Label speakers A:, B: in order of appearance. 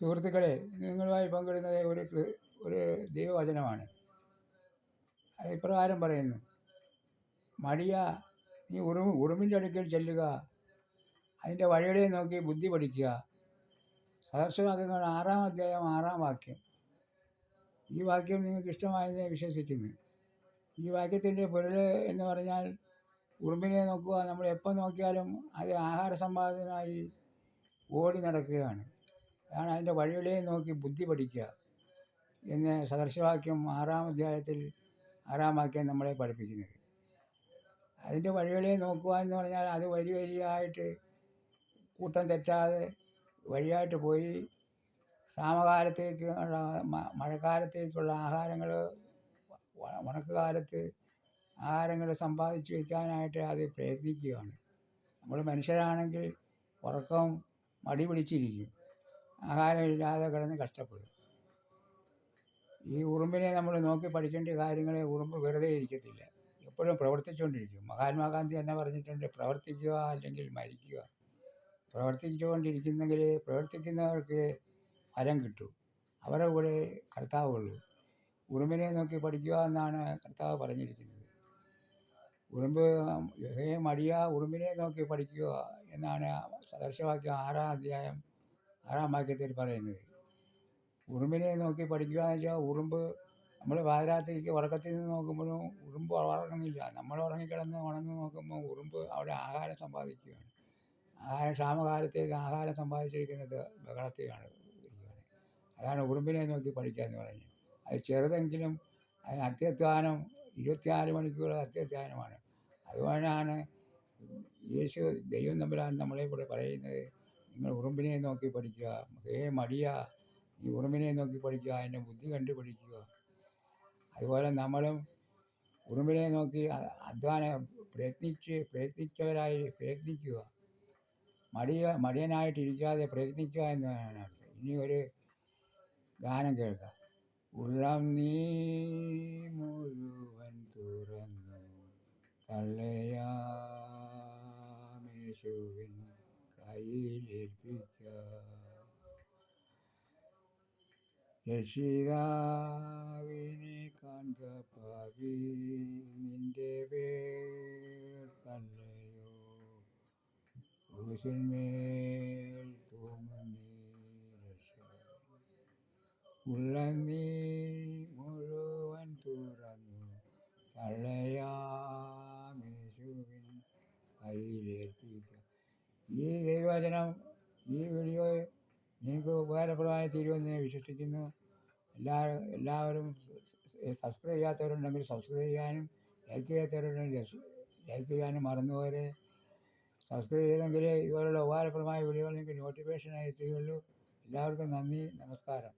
A: സുഹൃത്തുക്കളെ നിങ്ങളുമായി പങ്കിടുന്നത് ഒരു ഒരു ദൈവവചനമാണ്. അത് ഇപ്രകാരം പറയുന്നു. മടിയ നീ ഉറുമ ഉറുമിന്റെ അടുക്കൽ ചെല്ലുക. അതിന്റെ വഴികളെ നോക്കി ബുദ്ധി പഠിക്കുക. സദർശവാക്യങ്ങൾ ആറാം അധ്യായം ആറാം വാക്യം. ഈ വാക്യം നിങ്ങൾക്ക് ഇഷ്ടമായെന്ന് വിശ്വസിക്കുന്നു. ഈ വാക്യത്തിന്റെ പൊരുൾ എന്ന് പറഞ്ഞാൽ ഉറുമ്പിനെ നോക്കുക. നമ്മൾ എപ്പോൾ നോക്കിയാലും അത് ആഹാര സമ്പാദനമായി ഓടി നടക്കുകയാണ്. അതാണ് അതിന്റെ വഴികളെയും നോക്കി ബുദ്ധി പഠിക്കുക. എന്ന് സദർശവാക്യം ആറാം അധ്യായത്തിൽ ആറാം വാക്യം നമ്മളെ പഠിപ്പിക്കുന്നത്. അതിന്റെ വഴികളെ നോക്കുക എന്ന് പറഞ്ഞാൽ അത് വരി വരിയായിട്ട് കൂട്ടം തെറ്റാതെ വഴിയായിട്ട് പോയി ക്ഷാമകാലത്തേക്ക് മഴക്കാലത്തേക്കുള്ള ആഹാരങ്ങൾ ഉണക്ക് കാലത്ത് ആഹാരങ്ങൾ സമ്പാദിച്ചു വയ്ക്കാനായിട്ട് അത് പ്രയത്നിക്കുകയാണ്. നമ്മൾ മനുഷ്യരാണെങ്കിൽ ഉറക്കം മടി പിടിച്ചിരിക്കും. ആഹാരമില്ലാതെ കിടന്ന് കഷ്ടപ്പെടും. ഈ ഉറുമ്പിനെ നമ്മൾ നോക്കി പഠിക്കേണ്ട കാര്യങ്ങളെ ഉറുമ്പ് വെറുതെ ഇരിക്കത്തില്ല. എപ്പോഴും പ്രവർത്തിച്ചുകൊണ്ടിരിക്കും. മഹാത്മാഗാന്ധി തന്നെ പറഞ്ഞിട്ടുണ്ട് പ്രവർത്തിക്കുക അല്ലെങ്കിൽ മരിക്കുക. പ്രവർത്തിച്ചുകൊണ്ടിരിക്കുന്നെങ്കിൽ പ്രവർത്തിക്കുന്നവർക്ക് ഫലം കിട്ടും. അവരുടെ കൂടെ കർത്താവുള്ളൂ ഉറുമ്പിനെ നോക്കി പഠിക്കുക എന്നാണ് കർത്താവ് പറഞ്ഞിരിക്കുന്നത്. ഉറുമ്പ് ഹേ മടിയ ഉറുമ്പിനെ നോക്കി പഠിക്കുക എന്നാണ് സദർശവാക്യം ആറാം അധ്യായം ആറാം വാക്യത്തിൽ പറയുന്നത്. ഉറുമ്പിനെ നോക്കി പഠിക്കുക എന്ന് വെച്ചാൽ ഉറുമ്പ് നമ്മൾ പാതിരാത്രിക്ക് ഉറക്കത്തിൽ നിന്ന് നോക്കുമ്പോഴും ഉറുമ്പ് ഉറങ്ങുന്നില്ല. നമ്മൾ ഉറങ്ങിക്കിടന്ന് ഉണങ്ങി നോക്കുമ്പോൾ ഉറുമ്പ് അവിടെ ആഹാരം സമ്പാദിക്കുകയാണ്. ആഹാരം ക്ഷാമകാലത്തേക്ക് ആഹാരം സമ്പാദിച്ചിരിക്കുന്നത് ബഹളത്തിലാണ് അതാണ് ഉറുമ്പിനെ നോക്കി പഠിക്കുക എന്ന് പറഞ്ഞത് അത് ചെറുതെങ്കിലും അതിന് അത്യധ്വാനം ഇരുപത്തിനാല് മണിക്കൂർ അത്യധ്വാനമാണ്. അതുകൊണ്ടാണ് യേശു ദൈവം തമ്മിലാണ് നമ്മളെ കൂടെ പറയുന്നത്. നിങ്ങൾ ഉറുമ്പിനെ നോക്കി പഠിക്കുക. ഹേ മടിയ. നീ ഉറുമ്പിനെ നോക്കി പഠിക്കുക. അതിന്റെ ബുദ്ധി കണ്ടു പഠിക്കുക അതുപോലെ നമ്മളും ഉറുമ്പിനെ നോക്കി അധ്വാനം പ്രയത്നിച്ച് പ്രയത്നിച്ചവരായി പ്രയത്നിക്കുക. മടിയ മടിയനായിട്ടിരിക്കാതെ പ്രയത്നിക്കുക എന്നതാണ് അർത്ഥം. ഇനി ഒരു ഗാനം കേൾക്കാം. ഉള്ളം നീ മുഴുവൻ തുറന്നു തള്ളയാമേശുവിൻ കയ്യിലേൽപ്പിക്ക രക്ഷിതാവിനെ കാൺക പാവി നിന്റെ പേർ തന്നെയോ? ക്രൂശിന്മേൽ തൂങ്ങുന്നീ രക്ഷ ഉള്ള നീ മുഴുവൻ തുറന്നു തള്ളയാമേശുവിൻ കയ്യിലേൽപ്പിക്കുക ഈ ദൈവവചനം ഈ വീഡിയോ നിങ്ങൾക്ക് ഉപകാരപ്രദമായി തീരുമെന്ന് വിശ്വസിക്കുന്നു. എല്ലാ എല്ലാവരും സബ്സ്ക്രൈബ് ചെയ്യാത്തവരുണ്ടെങ്കിൽ സബ്സ്ക്രൈബ് ചെയ്യാനും ലൈക്ക് ചെയ്യാത്തവരുണ്ടെങ്കിൽ ലൈക്ക് ചെയ്യാനും മറന്നുപോരെ സബ്സ്ക്രൈബ് ചെയ്തെങ്കിൽ ഇതുപോലുള്ള ഉപകാരപ്രദമായ വീഡിയോകൾ നിങ്ങൾക്ക് നോട്ടിഫിക്കേഷനായി എത്തുകയുള്ളൂ എല്ലാവർക്കും നന്ദി നമസ്കാരം.